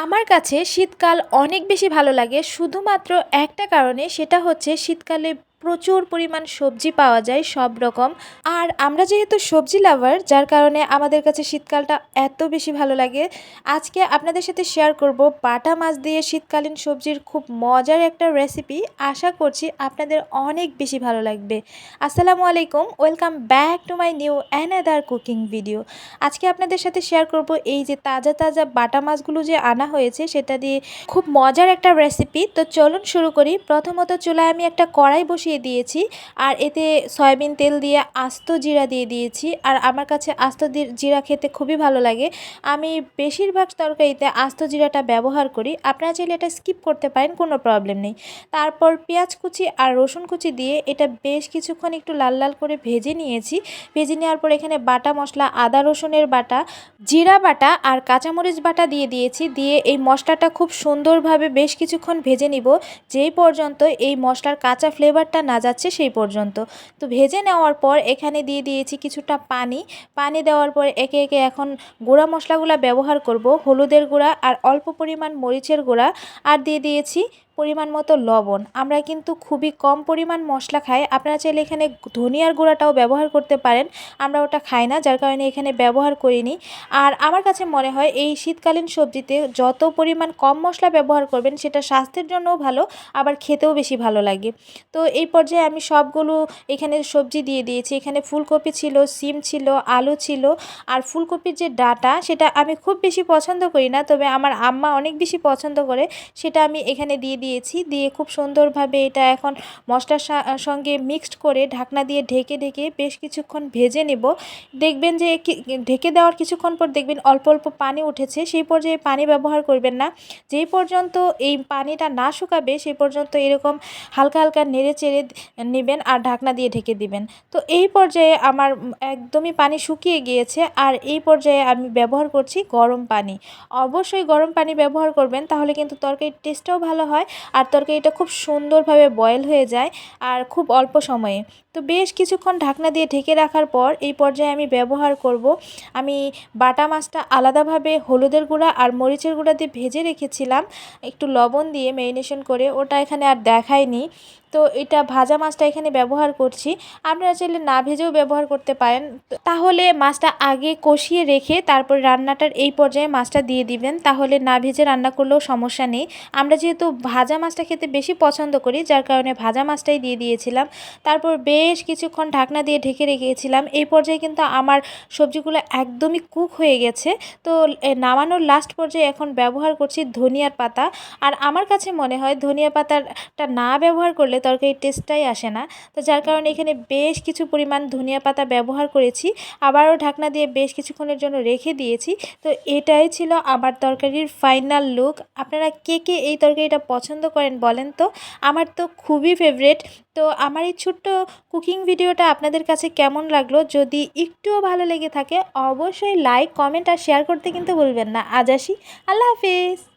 আমার কাছে শীতকাল অনেক বেশি ভালো লাগে। শুধুমাত্র একটা কারণে সেটা হচ্ছে শীতকালে প্রচুর পরিমাণ সবজি পাওয়া যায় সব রকম। আর আমরা যেহেতু সবজি লাভার যার কারণে আমাদের কাছে শীতকালটা এত বেশি ভালো লাগে। আজকে আপনাদের সাথে শেয়ার করব বাটা মাছ দিয়ে শীতকালীন সবজির খুব মজার একটা রেসিপি আশা করছি আপনাদের অনেক বেশি ভালো লাগবে। আসসালামু আলাইকুম welcome back to my new another cooking video আজকে আপনাদের সাথে শেয়ার করব এই যে তাজা তাজা বাটা মাছগুলো যে আনা হয়েছে, সেটা দিয়ে খুব মজার একটা রেসিপি তো চলুন শুরু করি। প্রথমত চুলায় আমি একটা কড়াই বসিয়ে দিয়েছি আর এতে সয়াবিন তেল দিয়ে আস্ত জিরা দিয়ে দিয়েছি আর আমার কাছে আস্ত জিরা খেতে খুবই ভালো লাগে। আমি বেশিরভাগ তরকারিতে আস্ত জিরাটা ব্যবহার করি। আপনারা চাইলে এটা স্কিপ করতে পারেন, কোনো প্রবলেম নেই। তারপর পেঁয়াজ কুচি আর রসুন কুচি দিয়ে এটা বেশ কিছুক্ষণ একটু লাল লাল করে ভেজে নিয়েছি। ভেজে নেওয়ার পর এখানে বাটা মশলা, আদা রসুনের বাটা, জিরা বাটা আর কাঁচামরিচ বাটা দিয়ে দিয়েছি। দিয়ে এই মশলাটা খুব সুন্দরভাবে বেশ কিছুক্ষণ ভেজে নিব। যেই পর্যন্ত এই মশলার কাঁচা ফ্লেভারটা না যাচ্ছে সেই পর্যন্ত। তো ভেজে নেওয়ার পর এখানে দিয়ে দিয়েছি কিছুটা পানি। পানি দেওয়ার পর একে একে এখন গুঁড়া মশলাগুলো ব্যবহার করব, হলুদের গুঁড়া আর অল্প পরিমাণ মরিচের গুঁড়া। আর দিয়ে দিয়েছি পরিমাণ মতো লবণ। আমরা কিন্তু খুবই কম পরিমাণ মশলা খাই। আপনারা চাইলে এখানে ধনিয়ার গুঁড়াটাও ব্যবহার করতে পারেন। আমরা ওটা খাই না, যার কারণে এখানে ব্যবহার করিনি। আর আমার কাছে মনে হয় এই শীতকালীন সবজিতে যত পরিমাণ কম মশলা ব্যবহার করবেন, সেটা স্বাস্থ্যের জন্যও ভালো, আবার খেতেও বেশি ভালো লাগে। তো এই পর্যায়ে আমি সবগুলো এখানে সবজি দিয়ে দিয়েছি। এখানে ফুলকপি ছিল, সিম ছিল, আলু ছিল। আর ফুলকপির যে ডাটা, সেটা আমি খুব বেশি পছন্দ করি না, তবে আমার আম্মা অনেক বেশি পছন্দ করে, সেটা আমি এখানে দিয়ে দিয়েছি, দিয়ে খুব সুন্দরভাবে এটা এখন মশলার সঙ্গে মিক্সড করে ঢাকনা দিয়ে ঢেকে ঢেকে বেশ কিছুক্ষণ ভেজে নেব। দেখবেন যে ঢেকে দেওয়ার কিছুক্ষণ পর দেখবেন অল্প অল্প পানি উঠেছে, সেই পর্যায়ে পানি ব্যবহার করবেন না। যেই পর্যন্ত এই পানিটা না শুকাবে সেই পর্যন্ত এরকম হালকা হালকা নেড়ে চেড়ে নেবেন আর ঢাকনা দিয়ে ঢেকে দিবেন। তো এই পর্যায়ে আমার একদমই পানি শুকিয়ে গিয়েছে আর এই পর্যায়ে আমি ব্যবহার করছি গরম পানি। অবশ্যই গরম পানি ব্যবহার করবেন, তাহলে কিন্তু তরকারির টেস্টটাও ভালো হয়। আর তরকারিটা খুব সুন্দরভাবে বয়েল হয়ে যায় আর খুব অল্প সময়ে। তো বেশ কিছুক্ষণ ঢাকনা দিয়ে ঢেকে রাখার পর এই পর্যায়ে আমি ব্যবহার করব। আমি বাটা মাছটা আলাদাভাবে হলুদের গুঁড়া আর মরিচের গুঁড়া দিয়ে ভেজে রেখেছিলাম। একটু লবণ দিয়ে ম্যারিনেশন করে ওটা এখানে আর দেখায়নি। তো এটা ভাজা মাছটা এখানে ব্যবহার করছি। আপনারা চাইলে না ভেজেও ব্যবহার করতে পারেন। তাহলে মাছটা আগে কষিয়ে রেখে তারপর রান্নাটার এই পর্যায়ে মাছটা দিয়ে দিবেন। তাহলে না ভেজে রান্না করলেও সমস্যা নেই। আমরা যেহেতু ভাজা মাছটা খেতে বেশি পছন্দ করি, যার কারণে ভাজা মাছটাই দিয়ে দিয়েছিলাম। তারপর বেশ কিছুক্ষণ ঢাকনা দিয়ে ঢেকে রেখেছিলাম। এই পর্যায়ে কিন্তু আমার সবজিগুলো একদমই কুক হয়ে গেছে। তো নামানোর লাস্ট পর্যায়ে এখন ব্যবহার করছি ধনিয়ার পাতা। আর আমার কাছে মনে হয় ধনিয়া পাতাটা না ব্যবহার করলে তরকারির টেস্টটাই আসে না। তো যার কারণে এখানে বেশ কিছু পরিমাণ ধনিয়া পাতা ব্যবহার করেছি, আবারও ঢাকনা দিয়ে বেশ কিছুক্ষণের জন্য রেখে দিয়েছি। তো এটাই ছিল আমার তরকারির ফাইনাল লুক আপনারা কে কে এই তরকারিটা পছন্দ করেন বলেন তো? আমার তো খুবই ফেভারেট তো আমার এই ছোট্ট কুকিং ভিডিওটা আপনাদের কাছে কেমন লাগল? যদি একটুও ভালো লেগে থাকে, অবশ্যই লাইক কমেন্ট আর শেয়ার করতে কিন্তু ভুলবেন না। আজ আসি। আল্লাহ হাফিজ!